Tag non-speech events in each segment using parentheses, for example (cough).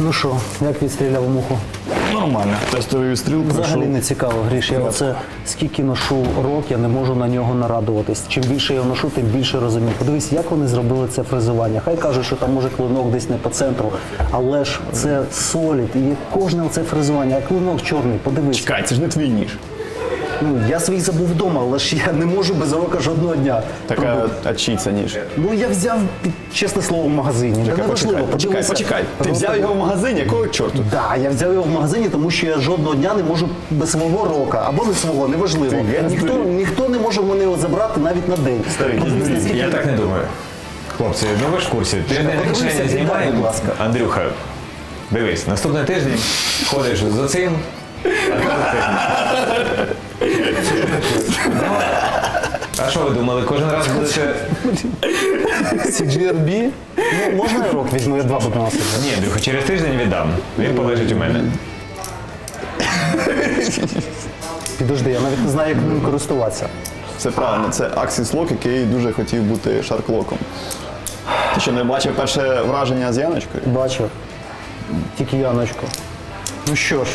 Ну що, як відстріляв муху? Нормально. Тестовий відстріл Взагалі не цікаво, Гріш. Я оце скільки ношу рок, я не можу на нього нарадуватись. Чим більше я ношу, тим більше розумію. Подивись, як вони зробили це фрезування. Хай кажуть, що там може клинок десь не по центру, але ж це солід. І кожне це фрезування, а клинок чорний, подивись. Чекай, це ж не твій ніж. Ну я свій забув вдома, але ж я не можу без рока жодного дня. Так, а, а чий це ніж? Ну я взяв чесне слово в магазині. Чекай, неважливо, почекай, почекай, почекай. Ти взяв його в магазині, якого чорту? Так, я взяв його в магазині, тому що я жодного дня не можу без свого рока або не свого, неважливо. Ти Ніхто, ніхто не може в мене його забрати навіть на день. Старий, ти Я так не думаю. Хлопці, ну ви ж в курсі. Кишені віддай, знімаємо. будь ласка. Андрюха, дивись, наступний тиждень ходиш з оцим. А що ви думали, кожен раз будете. CGRB? Ну, можна я рок візьму, я два буду носити. Ні, Андрюха, через тиждень віддам. Він полежить у мене. Підожди, я навіть не знаю, як ним користуватися. Це правильно, це Axis Lock, який дуже хотів бути шарклоком. Ти що не бачив перше враження з Яночкою? Бачив. Тільки Яночко. Ну що ж,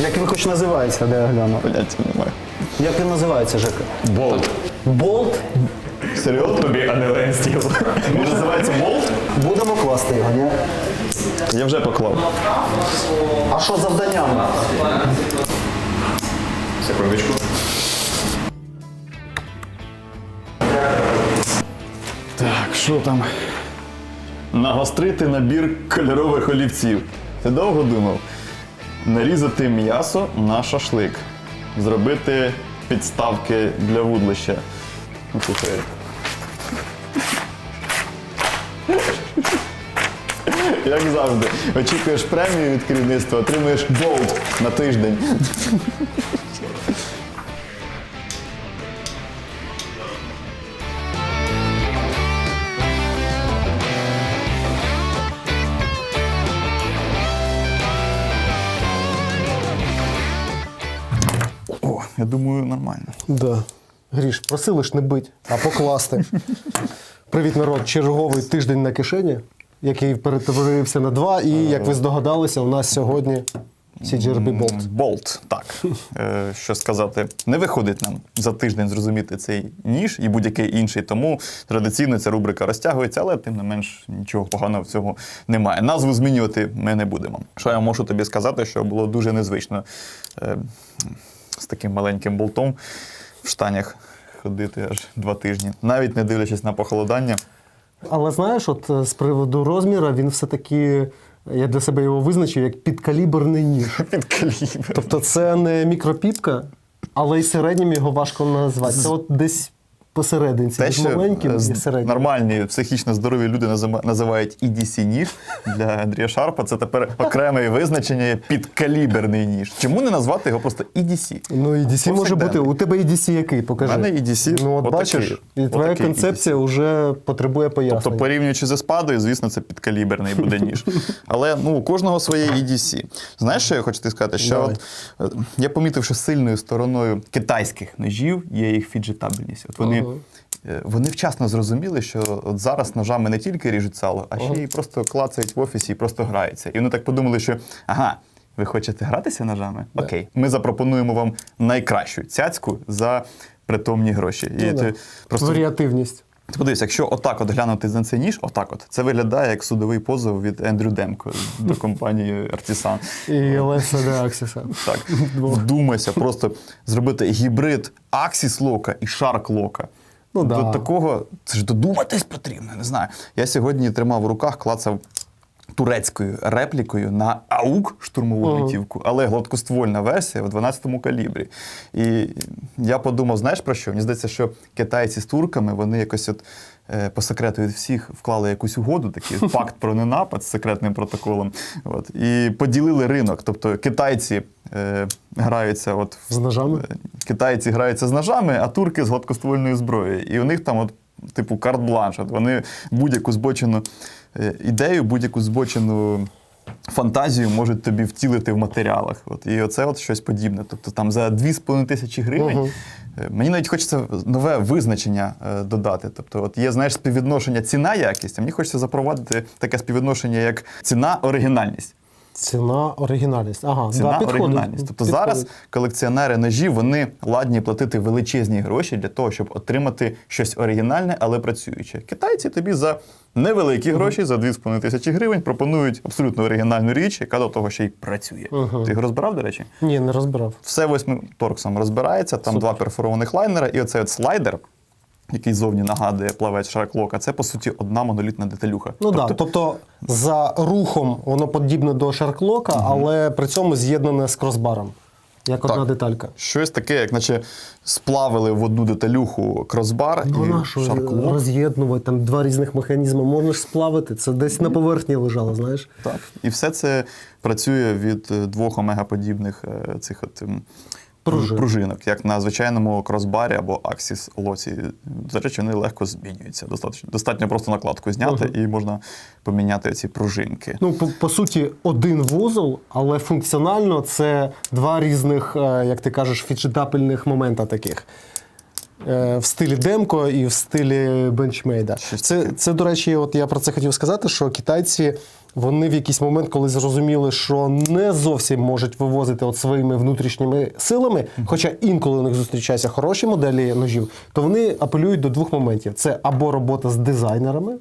як він хоч називається, де я гляну? Поняття немає. Як він називається, Жека? Болт. Болт? Серйозно? Тобі, а не Ленстіл. Він називається Болт? Будемо класти його, ні? Я вже поклав. А що завданням? Секундочку. Так, що там? Нагострити набір кольорових олівців. Ти довго думав? Нарізати м'ясо на шашлик. Зробити підставки для вудлища. Ну, слухай. Як завжди, очікуєш премію від керівництва, отримуєш болт на тиждень. Думаю, нормально. Да. Гріш, просили ж не бить, а покласти. Привіт, народ! Черговий тиждень на кишені, який перетворився на два. І як ви здогадалися, у нас сьогодні CGRB Bolt. Болт, так. Е, що сказати, не виходить нам за тиждень зрозуміти цей ніж і будь-який інший, тому традиційно ця рубрика розтягується, але тим не менш нічого поганого в цьому немає. Назву змінювати ми не будемо. Що я можу тобі сказати, що було дуже незвично е, з таким маленьким болтом в штанях ходити аж два тижні, навіть не дивлячись на похолодання. Але знаєш, от е, з приводу розміра, він все-таки, я для себе його визначив як підкаліберний ніж. (laughs) Підкаліберний. Тобто це не мікропіпка, але й середнім його важко назвати. Це от десь посерединці, Те, між що маленьким е, і середнім. нормальні психічно здорові люди назива- називають EDC ніж для Андрія Шарпа. Це тепер (laughs) окреме визначення підкаліберний ніж. Чому не назвати його просто EDC? Ну, і DC може бути. У тебе EDC який? Покажи. У мене EDC Ну, от отакий. бачиш, і твоя Отакий концепція вже потребує пояснення. Тобто, порівнюючи з еспадою, звісно, це підкаліберний буде ніж. (laughs) Але ну, у кожного своє EDC. Знаєш, що я хочу тобі сказати? Що Давай. от, е, я помітив, що сильною стороною китайських ножів є їх фіджетабельність. От вони, Е, вони вчасно зрозуміли, що от зараз ножами не тільки ріжуть сало, а ще й просто клацають в офісі і просто граються. І вони так подумали, що ага. Ви хочете гратися ножами? Окей, ми запропонуємо вам найкращу цяцьку за притомні гроші. І Ну, да. ти просто Варіативність. ти подивись, якщо отак от глянути на цей ніж, отак от, це виглядає як судовий позов від Ендрю Демко до (laughs) компанії Артісан. І Леса де Аксіса. Так, вдумайся, просто зробити гібрид Axis лока і Shark лока. Ну До да. такого, це ж додуматись потрібно, не знаю. Я сьогодні тримав в руках, клацав турецькою реплікою на АУК штурмову Ага. гвинтівку, але гладкоствольна версія в 12-му калібрі. І я подумав, знаєш про що? Мені здається, що китайці з турками вони якось от. е, По секрету від всіх вклали якусь угоду, такий (laughs) пакт про ненапад з секретним протоколом. От, і поділили ринок. Тобто китайці е, граються от З ножами? Е, Китайці граються з ножами, а турки з гладкоствольною зброєю. І у них там, от, типу, карт-бланш. От вони будь-яку збочену ідею, будь-яку збочену фантазію можуть тобі втілити в матеріалах. От, і оце от щось подібне. Тобто там за 2,5 тисячі гривень. Е, Мені навіть хочеться нове визначення е, додати. Тобто, от є, знаєш, співвідношення ціна-якість, а мені хочеться запровадити таке співвідношення, як ціна-оригінальність. Ціна оригінальність. Ага, Ціна да, підходить. оригінальність. Тобто Підходить. зараз колекціонери ножів вони ладні платити величезні гроші для того, щоб отримати щось оригінальне, але працююче. Китайці тобі за невеликі гроші, за 2,5 тисячі гривень, пропонують абсолютно оригінальну річ, яка до того ще й працює. Ти його розбирав, до речі? Ні, не розбирав. Все восьмим торксом розбирається, там два перфорованих лайнера, і оцей от слайдер, який зовні нагадує плавець Шраклока, це по суті одна монолітна деталюха. Ну так, тобто, да. тобто за рухом воно подібне до шарклока, але при цьому з'єднане з кросбаром. Як одна деталька. щось таке, як наче сплавили в одну деталюху кросбар Ну, і нащо шарклок. роз'єднувати там два різних механізми, можна ж сплавити. Це десь на поверхні лежало, знаєш. Так. І все це працює від е, двох омегаподібних е, цих от м, Пружин. пружинок, як на звичайному кросбарі або аксіс лоці. До речі, вони легко змінюються. Достатньо, достатньо просто накладку зняти і можна поміняти ці пружинки. Ну, по, по суті, один вузол, але функціонально це два різних, е, як ти кажеш, фіджетапельних момента таких. Е, В стилі Демко і в стилі бенчмейда. Це, це, до речі, от я про це хотів сказати, що китайці вони в якийсь момент, коли зрозуміли, що не зовсім можуть вивозити от своїми внутрішніми силами, хоча інколи у них зустрічаються хороші моделі ножів, то вони апелюють до двох моментів: це або робота з дизайнерами,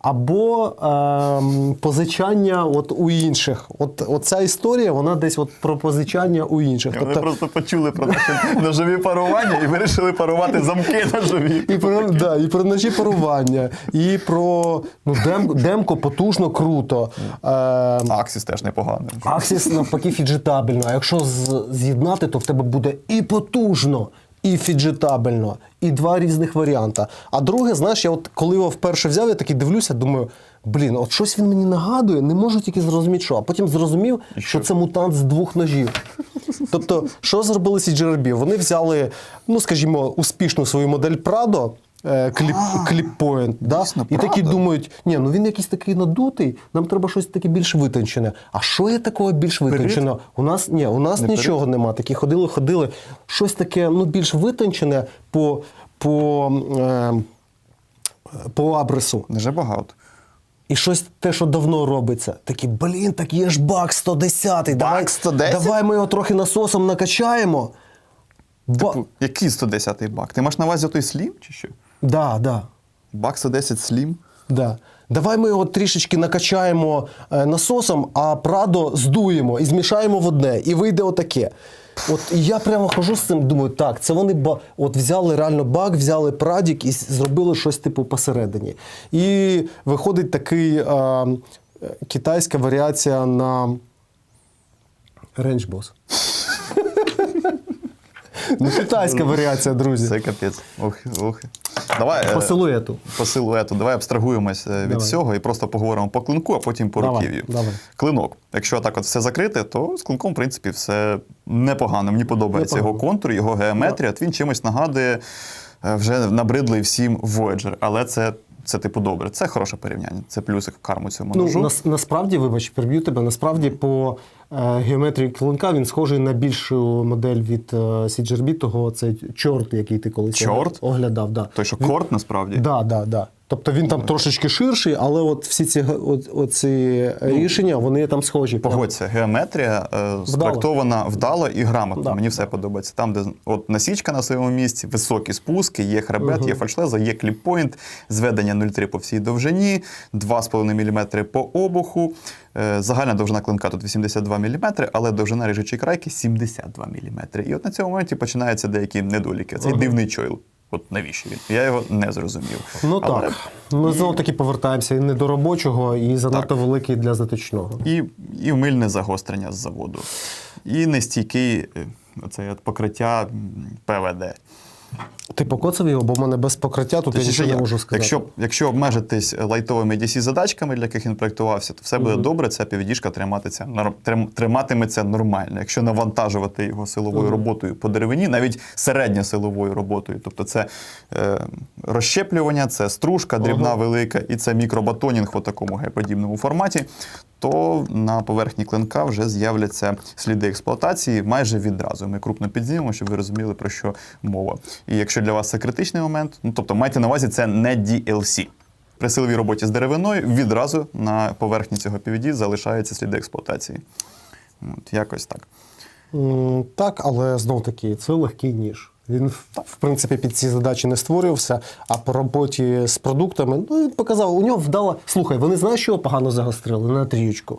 або ем, позичання от у інших. От, от ця історія, вона десь от про позичання у інших. Вони Тобто, просто почули про наші ножові парування і вирішили парувати замки ножові. і про, да, і про ножі парування, і про ну, дем, демко потужно, круто. Ем, Аксіс теж непоганий. Аксіс навпаки фіджетабельно. А якщо з'єднати, то в тебе буде і потужно, і фіджетабельно, і два різних варіанти. А друге, знаєш, я от коли його вперше взяв, я такий дивлюся, думаю. Блін, от щось він мені нагадує, не можу тільки зрозуміти, що. А потім зрозумів, що це мутант з двох ножів. Тобто, що зробили CGRB? Вони взяли, ну скажімо, успішну свою модель е, кліп, кліп-point, да? і такі думають, ні, ну він якийсь такий надутий, нам треба щось таке більш витончене. А що є такого більш витонченого? У нас ні, у нас нічого нема. Такі ходили, ходили. Щось таке ну, більш витончене по, по, е, по абрису. Дуже багато. І щось те, що давно робиться. Такі, блін, так є ж бак 110. Давай, 110? давай ми його трохи насосом накачаємо. Ба... Типу, Який 110-й бак? Ти маєш на увазі той слім чи що? Да, да. Бак 110 слім? Да. Давай ми його трішечки накачаємо е, насосом, а Прадо здуємо і змішаємо в одне, і вийде отаке. От і я прямо хожу з цим, думаю, так, це вони ба- от взяли реально бак, взяли прадік і зробили щось типу посередині. І виходить такий е, е, китайська варіація на Range Boss. (laughs) Ну, китайська варіація, друзі. Це капець. Ох, ох. Давай, По е, силуету. по силуету. Давай абстрагуємось е, від Давай. всього і просто поговоримо по клинку, а потім по Давай, руків'ю. давай. Клинок. Якщо так от все закрите, то з клинком, в принципі, все непогано. Мені подобається Непогано. його контур, його геометрія. От він чимось нагадує е, вже набридлий всім Voyager. Але це, це типу добре. Це хороше порівняння. Це плюсик в карму цьому Ну, ножу. нас, насправді, вибач, переб'ю тебе. Насправді, по е, геометрії клинка він схожий на більшу модель від е, CGRB, того це чорт, який ти колись Чорт? оглядав. Да. Той, що корт насправді. Да, да, да. Тобто він там трошечки ширший, але от всі ці от, оці рішення, вони там схожі. Погодься, геометрія е, спроектована вдало і грамотно. Да. Мені все подобається. Там, де от насічка на своєму місці, високі спуски, є хребет, є фальшлеза, є кліппойнт, зведення 0,3 по всій довжині, 2,5 мм по обуху. Е, Загальна довжина клинка тут 82 мм, але довжина ріжучої крайки 72 мм. І от на цьому моменті починаються деякі недоліки. Цей дивний чойл. От навіщо він? Я його не зрозумів. Ну Але так. Ми знову таки повертаємося і не до робочого, і занадто Так. великий для затичного. І, і мильне загострення з заводу. І нестійкий е, от покриття ПВД. Ти покоцав його, бо в мене без покриття тут я Точніше, нічого не можу сказати. Якщо, якщо обмежитись лайтовими DC-задачками, для яких він проєктувався, то все буде добре, ця півдіжка триматиметься, триматиметься нормально. Якщо навантажувати його силовою роботою по деревині, навіть середньосиловою роботою, тобто це е, розщеплювання, це стружка дрібна, велика, і це мікробатонінг у такому геподібному форматі, то на поверхні клинка вже з'являться сліди експлуатації майже відразу. Ми крупно підзнімемо, щоб ви розуміли, про що мова. І якщо для вас це критичний момент, ну тобто майте на увазі, це не DLC. при силовій роботі з деревиною відразу на поверхні цього PVD залишаються сліди експлуатації. От, якось так. Так, але знов таки це легкий ніж. Він в- принципі під ці задачі не створювався. А по роботі з продуктами, ну він показав, у нього вдало. Слухай, вони знаєш, чого погано загострили на трієчку?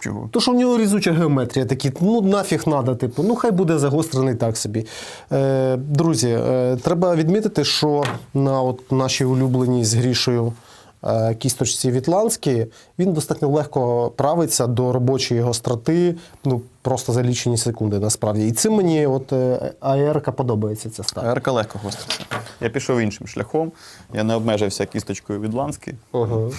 Чого? То, що в нього різуча геометрія, такі, ну нафіг надо, типу, ну хай буде загострений так собі. Е, друзі, е, треба відмітити, що на от нашій улюбленій з грішею е, кісточці Вітландській він достатньо легко правиться до робочої гостроти, ну просто за лічені секунди, насправді. І цим мені от АРК АЕРка подобається ця сталь. АРК легко гоститься. Я пішов іншим шляхом. Я не обмежився кісточкою від лански. Ага.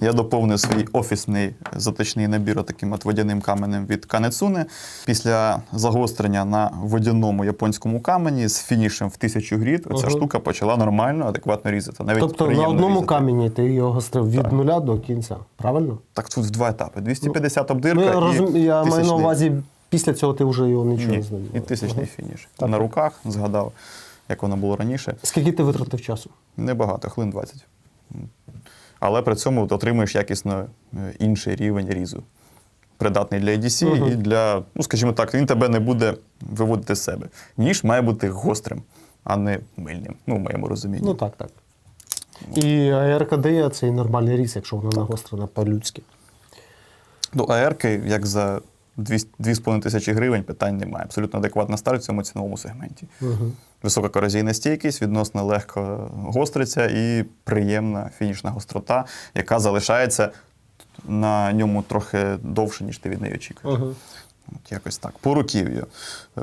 Я доповнив свій офісний заточний набір таким от водяним каменем від Канецуне. Після загострення на водяному японському камені з фінішем в тисячу грід, оця Ага. штука почала нормально, адекватно різати. Навіть Тобто на одному різати. камені ти його гострив від нуля до кінця, правильно? Так тут в два етапи: 250 обдирка Ну, я, і розум... я маю на увазі, після цього ти вже його нічого не Ні, і тисячний фініш. На руках згадав, як воно було раніше. Скільки ти витратив часу? Небагато, хвилин 20. Але при цьому отримуєш якісно е, інший рівень різу. Придатний для EDC і для, ну скажімо так, він тебе не буде виводити з себе. Ніж має бути гострим, а не мильним. Ну, в моєму розумінні. Ну так, так. І АРК це і нормальний різ, якщо вона нагострена по-людськи. До АРК, як за 2,5 тисячі гривень, питань немає. Абсолютно адекватна сталь в цьому ціновому сегменті. Угу. Висока корозійна стійкість, відносно легко гостриться і приємна фінішна гострота, яка залишається на ньому трохи довше, ніж ти від неї очікуєш. Угу. От якось так. По руків'ю.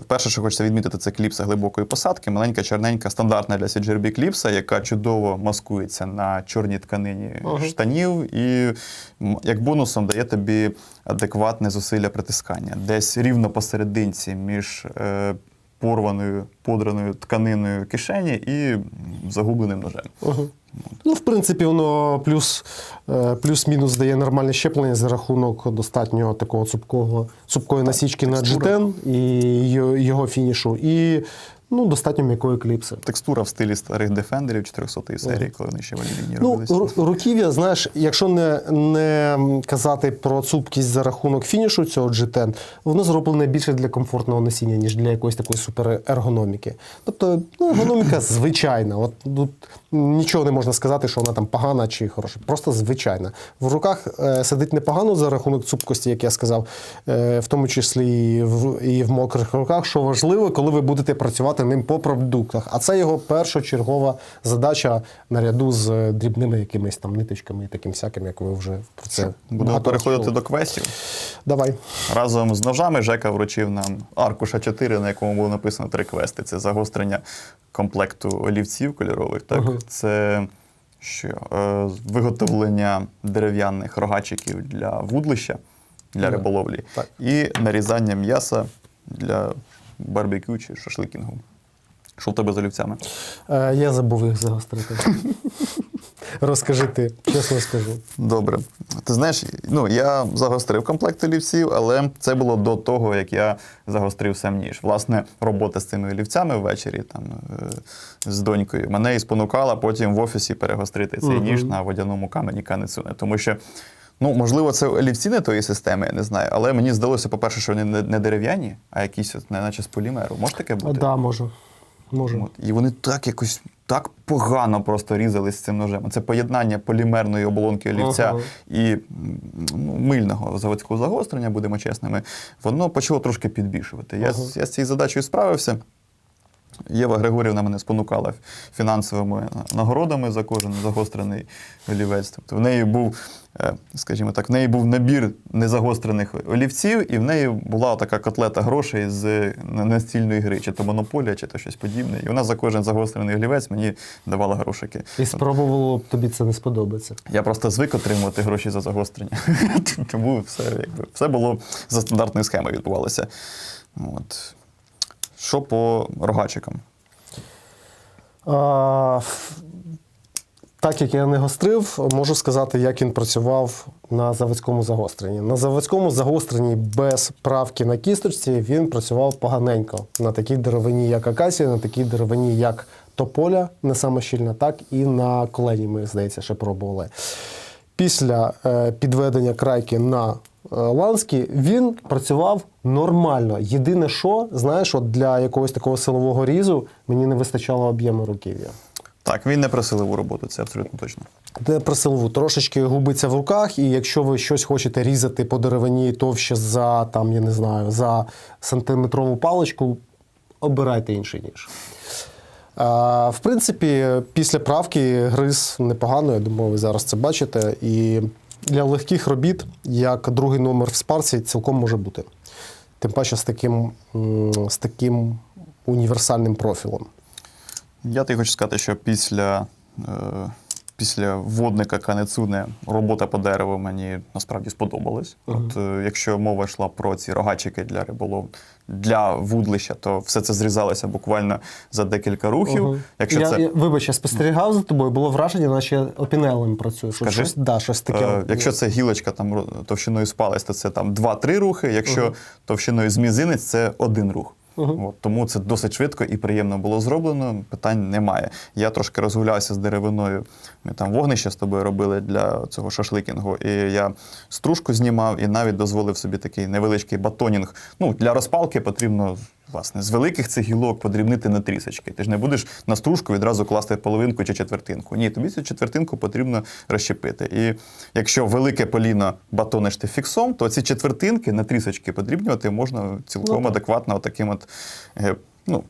Перше, що хочеться відмітити, це кліпса глибокої посадки. Маленька, чорненька, стандартна для CGRB кліпса, яка чудово маскується на чорній тканині Ага. штанів і як бонусом дає тобі адекватне зусилля притискання. Десь рівно посерединці між е, порваною, подраною тканиною кишені і загубленим ножем. Угу. Ну, в принципі, воно плюс, е, плюс-мінус дає нормальне щеплення за рахунок достатньо такого цупкого, цупкої насічки на GTN і його фінішу. І ну, достатньо м'якої кліпси. Текстура в стилі старих дефендерів 400 серії, коли вони ще в алюмінії Ну, робилися. ру- руків'я, знаєш, якщо не, не казати про цупкість за рахунок фінішу цього G10, воно зроблене більше для комфортного носіння, ніж для якоїсь такої суперергономіки. Тобто, ну, ергономіка (coughs) звичайна. От тут нічого не можна сказати, що вона там погана чи хороша. Просто звичайна. В руках е, сидить непогано за рахунок цупкості, як я сказав, е, в тому числі і в, і в мокрих руках, що важливо, коли ви будете працювати ним по продуктах. А це його першочергова задача наряду з е, дрібними якимись там ниточками і таким всяким, як ви вже про це Будемо переходити чули. до квестів. Давай. Разом з ножами Жека вручив нам аркуша 4, на якому було написано три квести. Це загострення комплекту олівців кольорових. Так? Ага. Це що? Е, виготовлення дерев'яних рогачиків для вудлища, для риболовлі, Так. і нарізання м'яса для барбекю чи шашликінгу. Що в тебе з олівцями? Е, я забув їх загострити. (laughs) Розкажи ти, чесно скажу. Добре. Ти знаєш, ну я загострив комплект олівців, але це було до того, як я загострив сам ніж. Власне, робота з цими олівцями ввечері там е, з донькою мене і спонукала потім в офісі перегострити цей Мгм. ніж на водяному камені канецуне. Тому що. Ну, можливо, це олівці не тої системи, я не знаю. Але мені здалося, по-перше, що вони не, дерев'яні, а якісь, от, не наче з полімеру. Може таке бути? да, можу. Можу. От. І вони так якось так погано просто різались з цим ножем. Це поєднання полімерної оболонки олівця Ага. і ну, мильного заводського загострення, будемо чесними, воно почало трошки підбільшувати. Я, я з цією задачею справився. Єва Григорівна мене спонукала фінансовими нагородами за кожен загострений олівець. Тобто в неї був, е, скажімо так, в неї був набір незагострених олівців, і в неї була така котлета грошей з настільної гри, чи то монополія, чи то щось подібне. І вона за кожен загострений олівець мені давала грошики. І спробувало б тобі це не сподобається. Я просто звик отримувати гроші за загострення. (laughs) Тому все, якби, все було за стандартною схемою відбувалося. От. Що по рогачикам? А, так як я не гострив, можу сказати, як він працював на заводському загостренні. На заводському загостренні без правки на кісточці він працював поганенько. На такій деревині, як акація, на такій деревині, як тополя, не саме щільна, так і на колені, ми, здається, ще пробували. Після е, підведення крайки на ланський він працював нормально. Єдине, що, знаєш, от для якогось такого силового різу мені не вистачало об'єму руків'я. Так, він не просилив у роботу, це абсолютно точно. Де про силову трошечки губиться в руках, і якщо ви щось хочете різати по деревині товще за там, я не знаю, за сантиметрову паличку, обирайте інший ніж. А, в принципі, після правки гриз непогано, я думаю, ви зараз це бачите. І для легких робіт, як другий номер в спарсі, цілком може бути. Тим паче з таким, з таким універсальним профілем. Я тобі хочу сказати, що після, е, після водника Канецуне робота по дереву мені насправді сподобалась. От е, якщо мова йшла про ці рогачики для риболов, для вудлища, то все це зрізалося буквально за декілька рухів. Мгм. Якщо я, це я, вибач, я спостерігав за тобою, було враження, наче опінелем працюєш. От Скажи. Щось, да, щось таке. Е, якщо це гілочка там товщиною з палець, то це там 2-3 рухи. Якщо товщиною з мізинець, це один рух. От, тому це досить швидко і приємно було зроблено. Питань немає. Я трошки розгулявся з деревиною. Ми там вогнище з тобою робили для цього шашликінгу. І я стружку знімав і навіть дозволив собі такий невеличкий батонінг. Ну, для розпалки потрібно. Власне, з великих цих гілок подрібнити на трісочки. Ти ж не будеш на стружку відразу класти половинку чи четвертинку. Ні, тобі цю четвертинку потрібно розщепити. І якщо велике поліно батониш ти фіксом, то ці четвертинки на трісочки подрібнювати можна цілком адекватно отаким от, е, ну,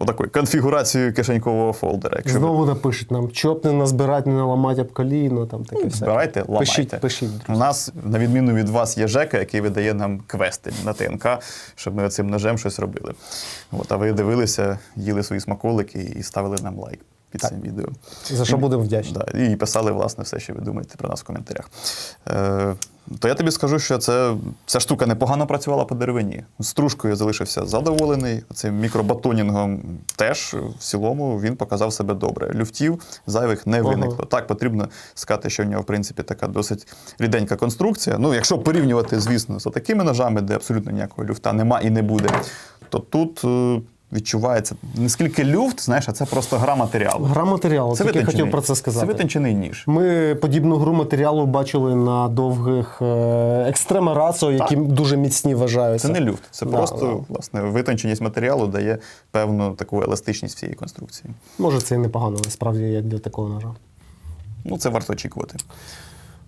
отакою конфігурацією кишенькового фолдера. Якщо ви Знову напишуть нам, чоп не назбирати, не наламати об коліно, там таке все. збирайте, ламайте. Пишіть, пишіть. У нас, на відміну від вас, є Жека, який видає нам квести на ТНК, щоб ми цим ножем щось робили. От, а ви дивилися, їли свої смаколики і ставили нам лайк під цим відео. За що будемо вдячні. Да, і писали, власне, все, що ви думаєте про нас в коментарях. Е, то я тобі скажу, що це, ця штука непогано працювала по деревині. Стружкою залишився задоволений. Цим мікробатонінгом теж в цілому він показав себе добре. Люфтів зайвих не Ага. виникло. Так, потрібно сказати, що в нього, в принципі, така досить ріденька конструкція. Ну, якщо порівнювати, звісно, з такими ножами, де абсолютно ніякого люфта нема і не буде, то тут. Відчувається не скільки люфт, знаєш, а це просто гра матеріалу. Гра матеріалу, тільки витончений- хотів про це сказати. Це витончений ніж. Ми подібну гру матеріалу бачили на довгих е, екстрема рацо, які дуже міцні вважаються. Це не люфт, це Да, просто да. власне витонченість матеріалу дає певну таку еластичність всієї конструкції. Може, це і непогано, насправді, як для такого ножа. Ну, це варто очікувати.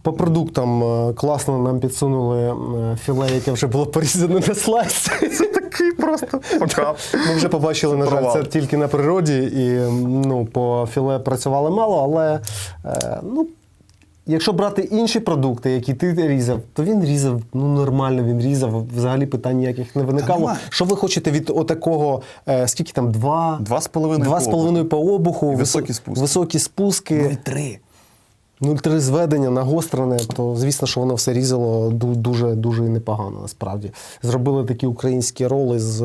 По продуктам е, класно нам підсунули е, філе, яке вже було порізане на слайс. Це такий просто (laughs) покап. Ми вже побачили, на жаль, це тільки на природі, і ну, по філе працювали мало, але е, ну, якщо брати інші продукти, які ти різав, то він різав ну, нормально, він різав. Взагалі питань ніяких не виникало. немає. Що ви хочете від отакого, е, скільки там, два, Два з половиною два з половиною по обуху, високі спуски. високі спуски. три. 0,3 зведення нагострене, то звісно, що воно все різало дуже дуже непогано. Насправді зробили такі українські роли з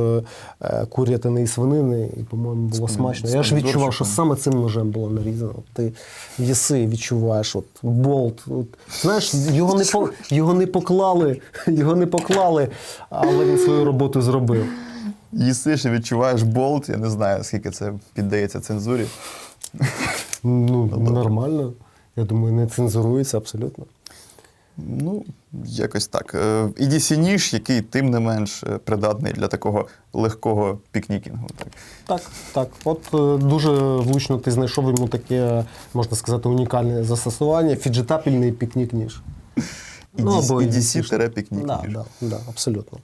е, курятини і свинини, і по-моєму було З смачно. Я ж відчував, що саме цим ножем було нарізано. Ти їси, відчуваєш, от болт. От, знаєш, його не по його не поклали, (laughs) його не поклали, але він свою роботу зробив. Їсиш і відчуваєш болт. Я не знаю, скільки це піддається цензурі. Ну нормально. Я думаю, не цензурується абсолютно. Ну, якось так. Е, EDC ніж, який тим не менш е, придатний для такого легкого пікнікінгу. Так. Так, так. От е, дуже влучно ти знайшов йому таке, можна сказати, унікальне застосування, фіджетабельний пікнік ніж. (laughs) EDC-пікнік Да, ніж. да, да, абсолютно.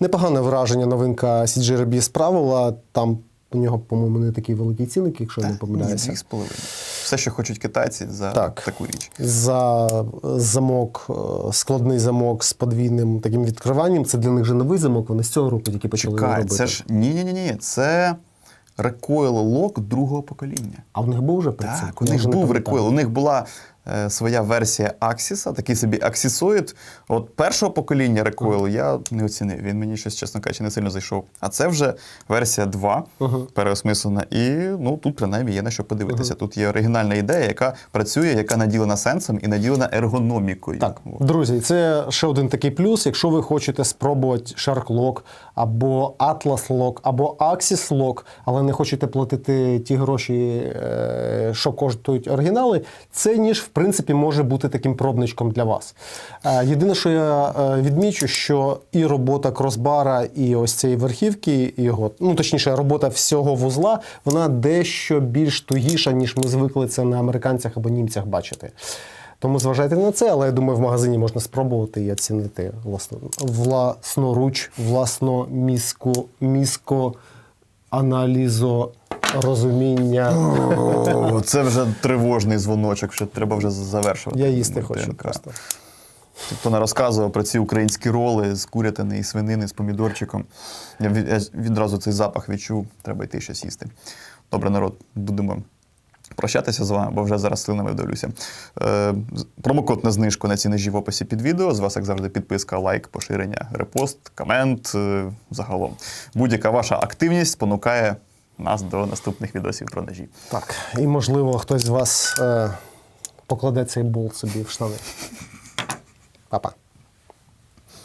Непогане враження новинка CGRB справила. Там у нього, по-моєму, не такий великий цінник, якщо я не помиляюся. дві з половиною. Все, що хочуть китайці за Так. таку річ. За замок, е, складний замок з подвійним таким відкриванням. Це для них вже новий замок, вони з цього року тільки почали Чекай, робити. це ж ні, ні, ні, ні. Це recoil лок другого покоління. А в них був вже при цьому? Так, у них був рекойл. У них була своя версія Axis, такий собі аксісоїд. От першого покоління Recoil я не оцінив. Він мені щось, чесно кажучи, не сильно зайшов. А це вже версія 2 переосмислена. І ну тут принаймні є на що подивитися. Тут є оригінальна ідея, яка працює, яка наділена сенсом і наділена ергономікою. Так, От. друзі, це ще один такий плюс. Якщо ви хочете спробувати Shark Lock або Atlas Lock, або Axis Lock, але не хочете платити ті гроші, е, що коштують оригінали, цей ніж, в принципі, може бути таким пробничком для вас. Е, Єдине, що я е, відмічу, що і робота кросбара, і ось цієї верхівки, його, ну точніше, робота всього вузла, вона дещо більш тугіша, ніж ми звикли це на американцях або німцях бачити. Тому зважайте на це, але я думаю, в магазині можна спробувати і оцінити власно, власноруч, власно мізко, мізко аналізо розуміння. О, це вже тривожний дзвоночок, що треба вже завершувати. Я їсти хочу просто. Хто не розказував про ці українські роли з курятини і свинини з помідорчиком. Я, відразу цей запах відчув, треба йти щось їсти. Добре, народ, будемо прощатися з вами, бо вже зараз слинами вдивлюся. Е, промокод на знижку на ці ножі в описі під відео. З вас, як завжди, підписка, лайк, поширення, репост, комент. е, загалом. Будь-яка ваша активність спонукає нас до наступних відосів про ножі. Так, і можливо, хтось з вас е, покладе цей болт собі в штани. Па-па.